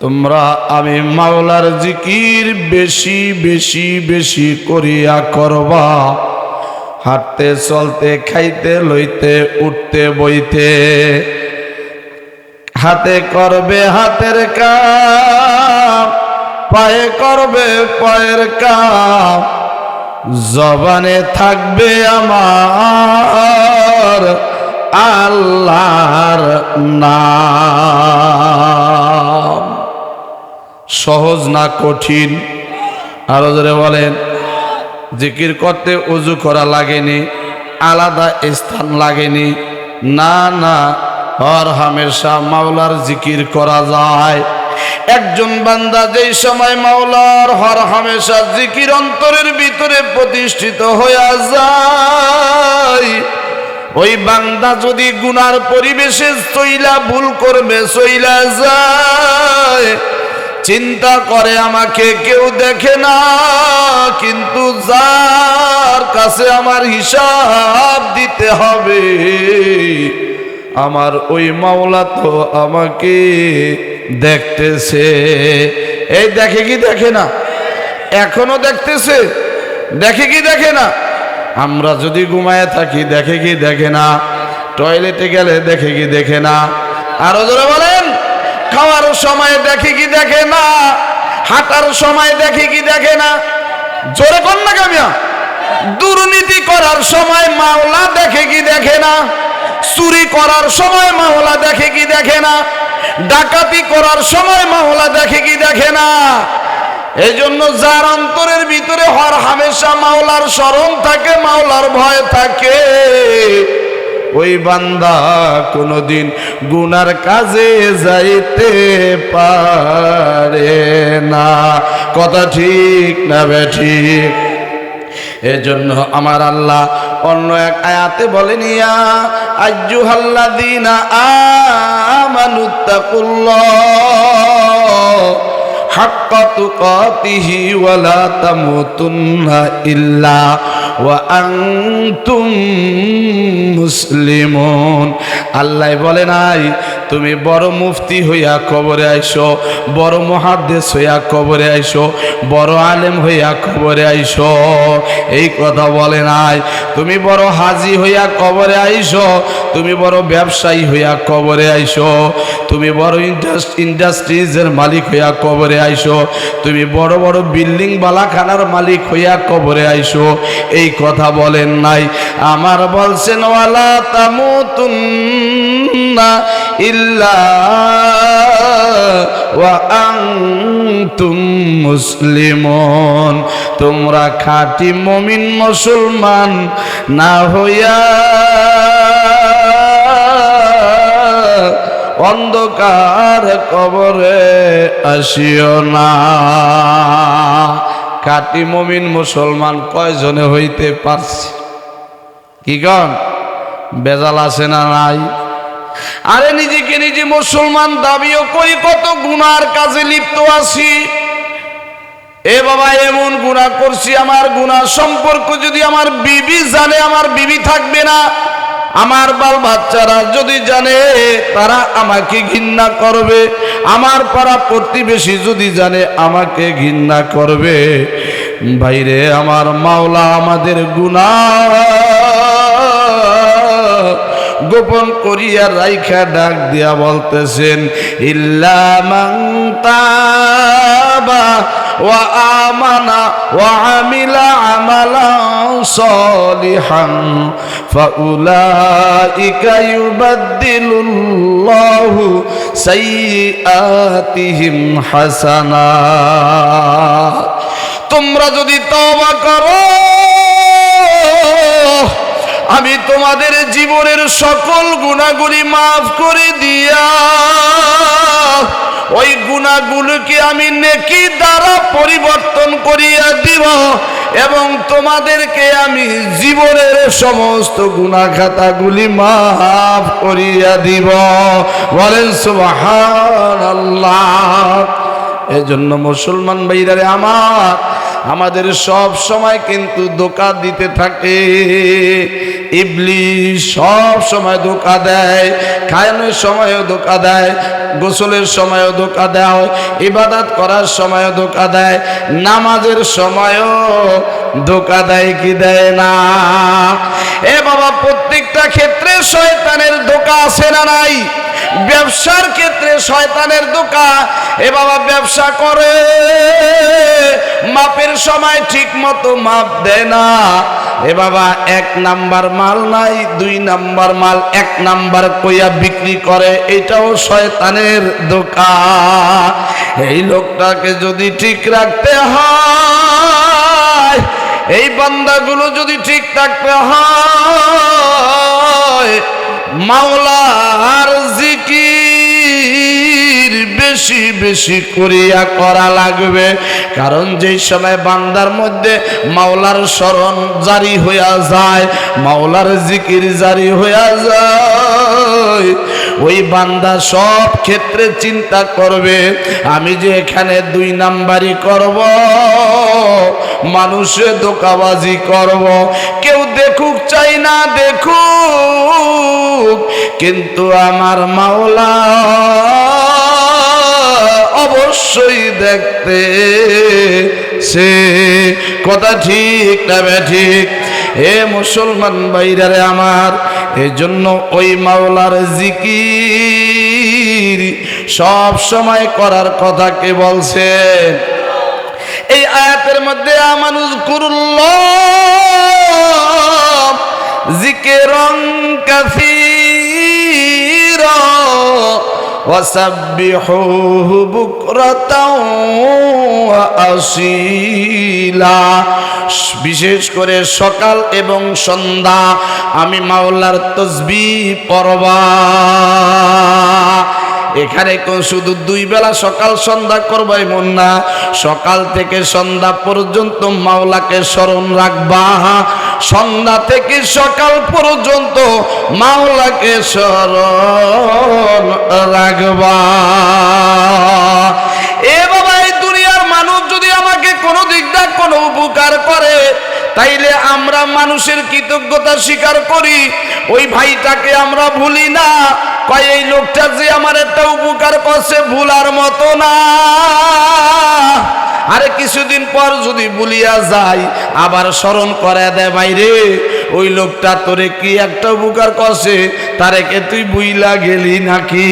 তোমরা আমি মাওলার জিকির বেশি বেশি বেশি করিয়া করবা। হাঁটতে, চলতে, খাইতে, লইতে, উঠতে, বইতে। হাতে করবে হাতের কাম, পায়ে করবে পায়ের কাম। জবানে থাকবে আমার আল্লাহর নাম। সহজ না কঠিন? আরও জোরে বলেন। জিকির করতে উজু করা লাগেনি, আলাদা স্থান লাগেনি। না না, হর হামেশা মাওলার জিকির করা যায়। একজন বান্দা যেই সময় মাওলার হর হামেশা জিকির অন্তরের ভিতরে প্রতিষ্ঠিত হইয়া যায়, ওই বান্দা যদি গুনার পরিবেশে চইলা ভুল করবে চইলা যায়। চিন্তা করে আমাকে কেউ দেখে না, কিন্তু যার কাছে আমার হিসাব দিতে হবে, আমার ওই মাওলা তো আমাকে দেখতেছে। এই দেখে কি দেখে না? এখনও দেখতেছে? দেখে কি দেখে না? আমরা যদি ঘুমায় থাকি, দেখে কি দেখে না? টয়লেটে গেলে দেখে কি দেখে না? আরও জোরে বলেন। খাওয়ার সময় দেখে কি দেখে না? হাঁটার সময় দেখে কি দেখে না? জোরে কর না কামিয়া। দুর্নীতি করার সময় মাওলা দেখে কি দেখে না? চুরি করার সময় মাওলা দেখে কি দেখে না? ডাকাতি করার সময় মাওলা দেখে কি দেখে না? এই জন্য যার অন্তরের ভিতরে হর হামেশা মাওলার স্মরণ থাকে, মাওলার ভয় থাকে। ওই বান্দা কোনোদিন গুনার কাজে যাইতে পারে না। কথা ঠিক না বে ঠিক? এজন্য আমার আল্লাহ অন্য এক আয়াতে বলেন, ইয়া আজ্জুহাল্লাযীনা আমানুত্তাকুল্লাহ হাক্কা তুকাতিহি ওয়ালা তামুতুন্না ইল্লা আনতুম মুসলিমুন। আল্লাহ বলে নাই, তুমি বড় মুফতি হইয়া কবরে আইসো, বড় মহাদ্দেশ হইয়া কবরে আইসো, বড় আলেম হইয়া কবরে আইসো। এই কথা বলে নাই, তুমি বড় হাজি হইয়া কবরে আইসো, তুমি বড় ব্যবসায়ী হইয়া কবরে আইসো, তুমি বড় ইন্ডাস্ট্রিজের মালিক হইয়া কবরে আইসো, তুমি বড় বড় বিল্ডিং বালাখানার মালিক হইয়া কবরে আইসো। এই কথা বলেন নাই। আমার বলছেন, ওয়ালা তামুতুন্না ইল্লা ওয়া আনতুম মুসলিমুন। তোমরা খাঁটি মমিন মুসলমান না হইয়া অন্ধকার কবরে আসিও না। কাটি মমিন মুসলমান কয়জনে হইতে পারছে? কি কন? বেজাল আছে না নাই? আরে নিজেকে নিজে মুসলমান দাবিও করি, কত গুনার কাজে লিপ্ত আছি। এ বাবা, এমন গুণা করছি, আমার গুণা সম্পর্ক যদি আমার বিবি জানে, আমার বিবি থাকবে না আমার বাল বাচ্চারা যদি জানে, তারা আমাকে ঘৃণা করবে। আমার পাড়া প্রতিবেশী যদি জানে, আমাকে ঘৃণা করবে। বাইরে আমার মাওলা আমাদের গুণা গোপন করিয়া রাইখা ডাক দিয়া বলতেছেন, ইল্লা মাংতাবা আমানা ওয়া আমিলা আমালান সলিহান ফাউলাইকা ইউবাদদিলুল্লাহু সাইয়্যাতিহিম হাসানাত তোমরা যদি তওবা করো, আমি তোমাদের জীবনের সকল গুণাগুলি মাফ করে দিয়া ওই গুণাগুলোকে আমি নেকি দ্বারা পরিবর্তন করিয়া দিব এবং তোমাদেরকে আমি জীবনের সমস্ত গুণাখাতাগুলি মাফ করিয়া দিব। বলেন সুবহান আল্লাহ এজন্য মুসলমান ভাইরারে আমার আমাদের সব সময় কিন্তু ধোকা দিতে থাকে। ইবলিশ সব সময় ধোকা দেয়, খায়নের সময়ও ধোকা দেয়, গোসলের সময়ও ধোকা দেয়, ইবাদত করার সময়ও ধোকা দেয়, নামাজের সময়ও ধোকা দেয় কি দেয় না? এ বাবা, প্রত্যেকটা ক্ষেত্রে শয়তানের ধোকা আছে না নাই? ব্যবসার ক্ষেত্রে শয়তানের দোকা। এ বাবা ব্যবসা করে। মাপের সময় ঠিক মতো মাপ দেয় না। এ বাবা এক নাম্বার মাল নাই, দুই নাম্বার মাল এক নাম্বার কইয়া বিক্রি করে। এটাও শয়তানের দোকা। এই লোকটাকে যদি ঠিক রাখতে হয়, এই বান্দাগুলো যদি ঠিক থাকতে হয় মাওলার জিকির বেশি বেশি করিয়া করা লাগবে। কারণ যেই সময় বান্দার মধ্যে মাওলার স্মরণ জারি হইয়া যায়, মাওলার জিকির জারি হইয়া যায়, ওই বান্দা সব ক্ষেত্রে চিন্তা করবে, আমি যে এখানে দুই নাম্বারই করব মানুষে দোকাবাজি করব। কেউ দেখুক, চাই না দেখুক, কিন্তু আমার মাওলা অবশ্যই দেখতে সে কথা ঠিক না ঠিক। এ মুসলমান বাইরারে আমার, এজন্য ওই মাওলার জিকির সব সময় করার কথা কে বলছেন আয়াতের মধ্যে মানুষ কুরুল্লাহ জিকিরং কাসীরা وسبحوه بكرة وأصيلا বিশেষ করে সকাল এবং সন্ধ্যা আমি মাওলার তসবি পরবা এখানে শুধু দুই বেলা সকাল সন্ধ্যা করবাই মন না। সকাল থেকে সন্ধ্যা পর্যন্ত মাওলাকে স্মরণ রাখবা। সন্ধ্যা থেকে সকাল পর্যন্ত মাওলাকে স্মরণ রাখবা। এ বাবা, এই দুনিয়ার মানুষ যদি আমাকে কোনো দিক দিয়ে কোনো উপকার করে তাইলে আমরা মানুষের কৃতজ্ঞতা স্বীকার করি, ওই ভাইটাকে আমরা ভুলি না। কয়, এই লোকটা যে আমার একটা উপকার করছে ভুলার মতো না। আরে কিছুদিন পর যদি ভুলিয়া যাই আবার স্মরণ করে দেয় বাইরে ওই লোকটা তোরে কি একটা উপকার করছে? তারেকে তুই বুইলা গেলি নাকি?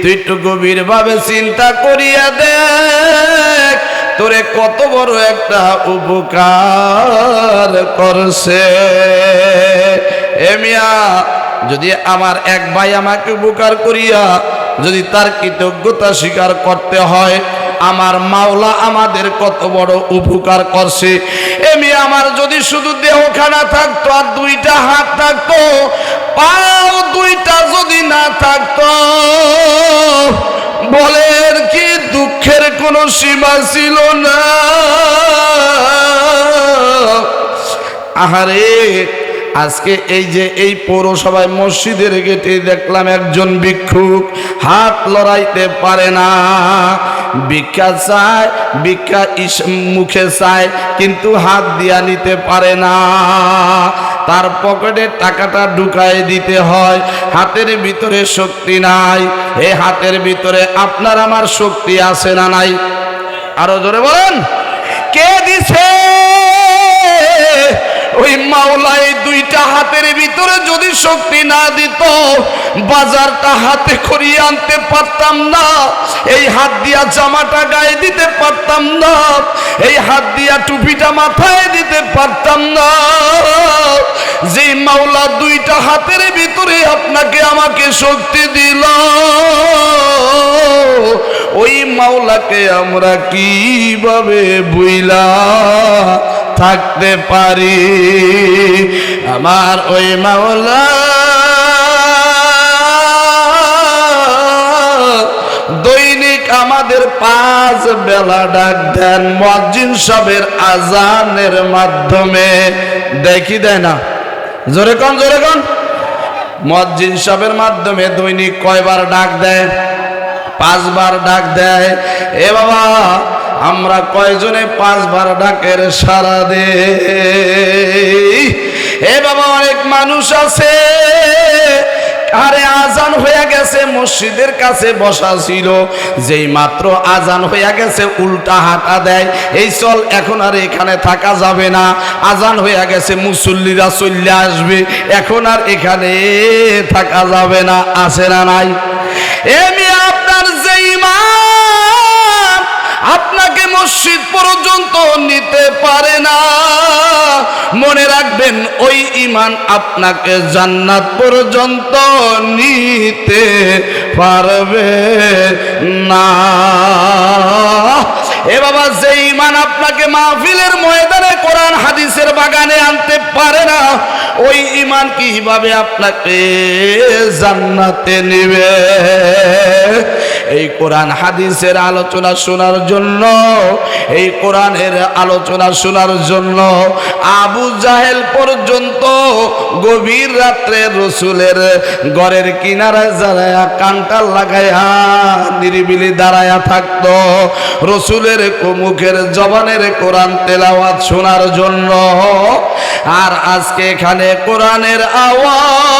তুই একটু গভীরভাবে চিন্তা করিয়া দেখ তোরে কত বড় একটা উপকার করছে। এমিয়া যদি আমার এক ভাই আমাকে উপকার করিয়া যদি তার কৃতজ্ঞতা স্বীকার করতে হয়, আমার মাওলা আমাদের কত বড় উপকার করছে। এমি আমার যদি শুধু দেহখানা থাকতো আর দুইটা হাত থাকতো, পাও দুইটা যদি না থাকতো বলেন কি দুঃখের কোনো সীমা ছিল না? আহারে, আজকে এই যে এই পৌরসভায় মসজিদের গেটে দেখলাম একজন ভিক্ষুক, হাত লড়াইতে পারে না। ভিক্ষা চায়, ভিক্ষা মুখে চায়, কিন্তু হাত দিয়া নিতে পারে না। তার পকেটে টাকাটা ঢুকায় দিতে হয়। হাতের ভিতরে শক্তি নাই। এ হাতের ভিতরে আপনার আমার শক্তি আছে না নাই? আরও জোরে বলেন। কে দিছে? ওই মাওলা এই দুইটা হাতের ভিতরে যদি শক্তি না দিত, বাজারটা হাতে করিয়ে আনতে পারতাম না। এই হাত দিয়া জামাটা গায়ে দিতে পারতাম না। এই হাত দিয়া টুপিটা মাথায় দিতে পারতাম না। যে মাওলা দুইটা হাতের ভিতরে আপনাকে আমাকে শক্তি দিল, ওই মাওলাকে আমরা কীভাবে বুইলা থাকতে পারি। আমার ওই মাওলা দৈনিক আমাদের পাঁচ বেলা ডাক দেন মজ্জিন সবের আজানের মাধ্যমে। দেখি দেয় না। জোরে কন জোরে কন। মজ্জিন সবের মাধ্যমে দৈনিক কয়বার ডাক দেয়? পাঁচবার ডাক দেয়। এ বাবা আমরা কয়জনে পাঁচবার ডাকের সারা দে এ বাবা, অনেক মানুষ আছে। আরে আজান হয়ে গেছে, মসজিদের কাছে বসা ছিল। যেই মাত্র আজান হয়ে গেছে, উল্টা হাঁটা দেয়। এই চল, এখন আর এখানে থাকা যাবে না। আজান হয়ে গেছে, মুসল্লিরা চলে আসবে। এখন আর এখানে থাকা যাবে না আসে না নাই? এমনি আপনার যেই মা আপনাকে মসজিদ পর্যন্ত নিতে পারে না। মনে রাখবেন, ওই ইমান আপনাকে জান্নাত পর্যন্ত নিতে পারবে না। এ বাবা, যে ইমান আপনাকে মাহফিলের ময়দানে কোরআন হাদিসের বাগানে আনতে পারে না, ওই ইমান কীভাবে আপনাকে জান্নাতে নিবে? এই কোরআন হাদিসের আলোচনা শোনার জন্য, এই কোরআনের আলোচনা শোনার জন্য আবু জাহেল পর্যন্ত গভীর রাত্রে রসুলের ঘরের কিনারায় দাঁড়ায়া কান্টাল লাগাইয়া নিরিবিলি দাঁড়ায়া থাকত। রসুলের মুখের জবানের কোরআন তেলাওয়াত শোনার জন্য। আর আজকে এখানে কোরআনের আওয়াজ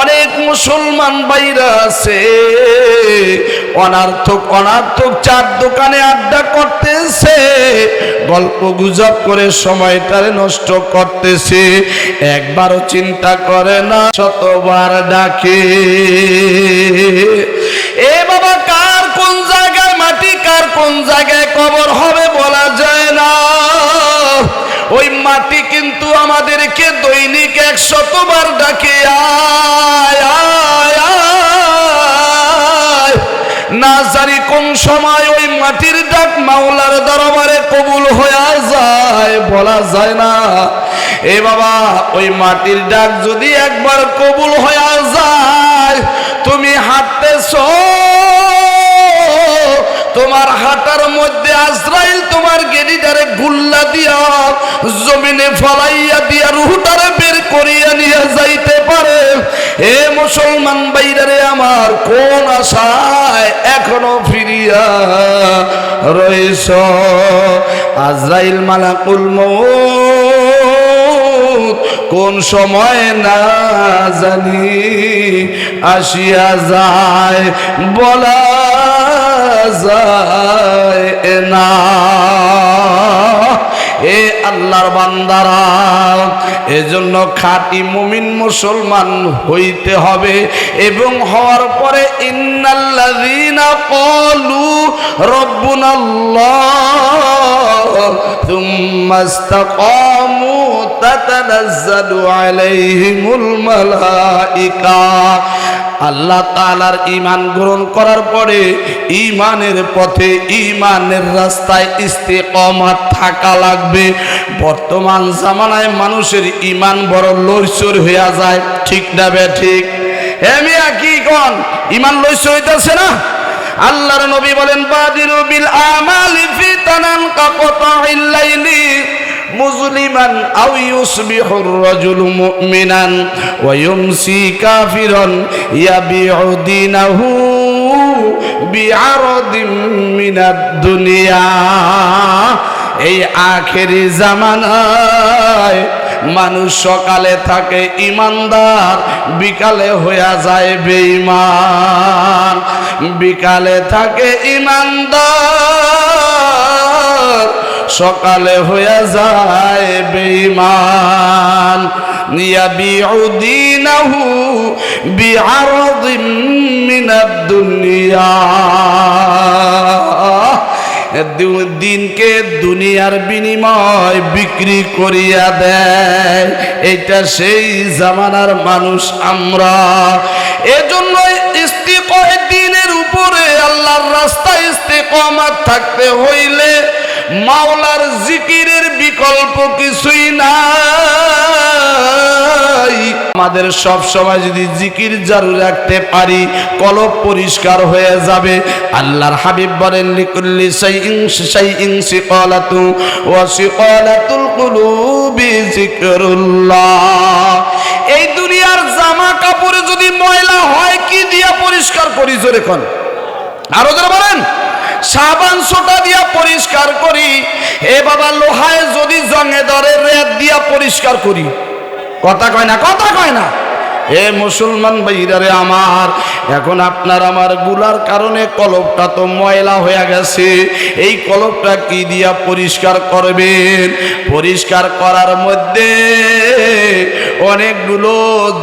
অনেক মুসলমান বাইরা আছে। অনার্থক অনার্থক চার দোকানে আড্ডা করতেছে। গল্প গুজব করে সময়টারে নষ্ট করতেছে। একবারও চিন্তা করে না, শতবার ডাকে। এ বাবা, কার কোন জায়গায় মাটি, কার কোন জায়গায় কবর আমাদেরকে দৈনিক একশতবার ডাকে, আয় আয় আয়। না জানি কোন সময় ওই মাটির ডাক মাওলার দরবারে কবুল হয়ে যায়, বলা যায় না। এ বাবা, ওই মাটির ডাক যদি একবার কবুল হয়ে যায়, তুমি হাঁটতেছো? তোমার হাঁটার মধ্যে আজরাইল তোমার গেরিটারে গুল্লা দিয়া জমিনে ফলাইয়া দিয়া রুহুটারে বের করিয়া নিয়ে যাইতে পারে। এ মুসলমান বাইরে আমার কোন আশায় এখনও ফিরিয়া রয়েছ আজরাইল মালাকুল মৌত কোন সময় না জানি আসিয়া যায়, বলা যায় না। এ আল্লাহর বান্দারা, এজন্য খাঁটি মুমিন মুসলমান হইতে হবে এবং হওয়ার পরে ইন্নাল্লাযীনা ক্বালু রব্বুনাল্লাহ থুম্মা ইসতাকামু তাতানাজ্জালু আলাইহিমুল মালাইকা। আল্লাহ তালার ইমান গ্রহণ করার পরে ইমানের পথে ইমানের রাস্তায় ইস্তেকমাত থাকা লাগবে। বর্তমান জামানায় মানুষের ইমান বড় লইচর হইয়া যায়। ঠিক না বে ঠিক? হেমিয়া কি কন? ইমান লইচর হইতেছে না? আল্লাহর নবী বলেন বাদিরু বিল আমালি ফিতানান কাকতাইল লাইলি। মুসলিমান আও ইউসবিহুর রাজুলু মুমিনান ওয়া ইউমসি কাফিরান ইয়াবিউ দীনাহু বিআরদিম মিনাদ দুনিয়া। এই আখেরি জামানায় মানুষ সকালে থাকে ইমানদার, বিকালে হইয়া যায় বেঈমান। বিকালে থাকে ইমানদার সকালে হইয়া যায় বেঈমান। ইয়াবিউ দীনাহু বিআরদিম মিনাদ দুনিয়া। দিনকে দুনিয়ার বিনিময় বিক্রি করিয়া দেয়। এটা সেই জামানার মানুষ আমরা। এজন্য ইস্তিকয় দিনের উপরে আল্লাহর রাস্তায় ইস্তিকমাত থাকতে হইলে মাওলার জিকিরের বিকল্প কিছুই নাই। আমাদের সব সময় যদি জিকির জারু রাখতে পারি, কলব পরিষ্কার হয়ে যাবে। আল্লাহর হাবিব বলেন, লিকুল্লি শাইইন শাইইন সিকালাতু ওয়া সিকালাতুল কুলুবি জিকরুল্লাহ এই দুনিয়ার জামা কাপড়ে যদি ময়লা হয়, কি দিয়া পরিষ্কার করি জোরে কোন? আরও যারা বলেন। সাবান সোটা দিয়া পরিষ্কার করি। এ বাবা, লোহায় যদি জঙে ধরে, রেত দিয়া পরিষ্কার করি। কথা কয় না, কথা কয় না। এ মুসলমান ভাইরারে আমার, এখন আপনার আমারগুলার কারণে কলবটা তো ময়লা হয়ে গেছে। এই কলবটা কি দিয়া পরিষ্কার করবেন? পরিষ্কার করার মধ্যে অনেকগুলো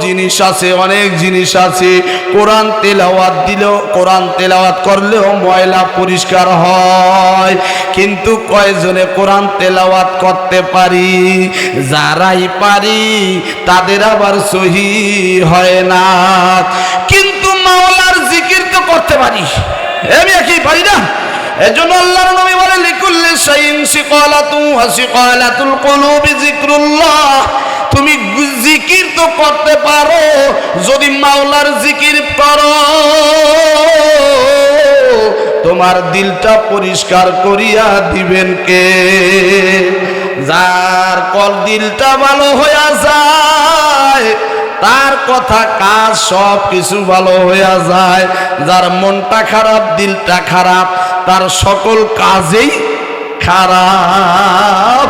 জিনিস আছে, অনেক জিনিস আছে। কোরআন তেলাওয়াত দিলেও, কোরআন তেলাওয়াত করলেও ময়লা পরিষ্কার হয়। কিন্তু কয়জনে কোরআন তেলাওয়াত করতে পারি? যারাই পারি, তাদের আবার সহি হয় না। কিন্তু মাওলার জিকির তো করতে পারি। আমি একই পারি না? এজন্য আল্লাহর নবী বলে, লিকুল্লি শাইইন সিকালাতু ওয়া কুলুবি যিকরুল্লাহ। তুমি জিকির তো করতে পারো, যদি মাওলার জিকির করো তোমার দিলটা পরিষ্কার করিয়া দিবেন কে? যার কল দিলটা ভালো হইয়া যায়, তার কথা কাজ সব কিছু ভালো হইয়া যায়। যার মনটা খারাপ, দিলটা খারাপ, তার সকল কাজেই খারাপ।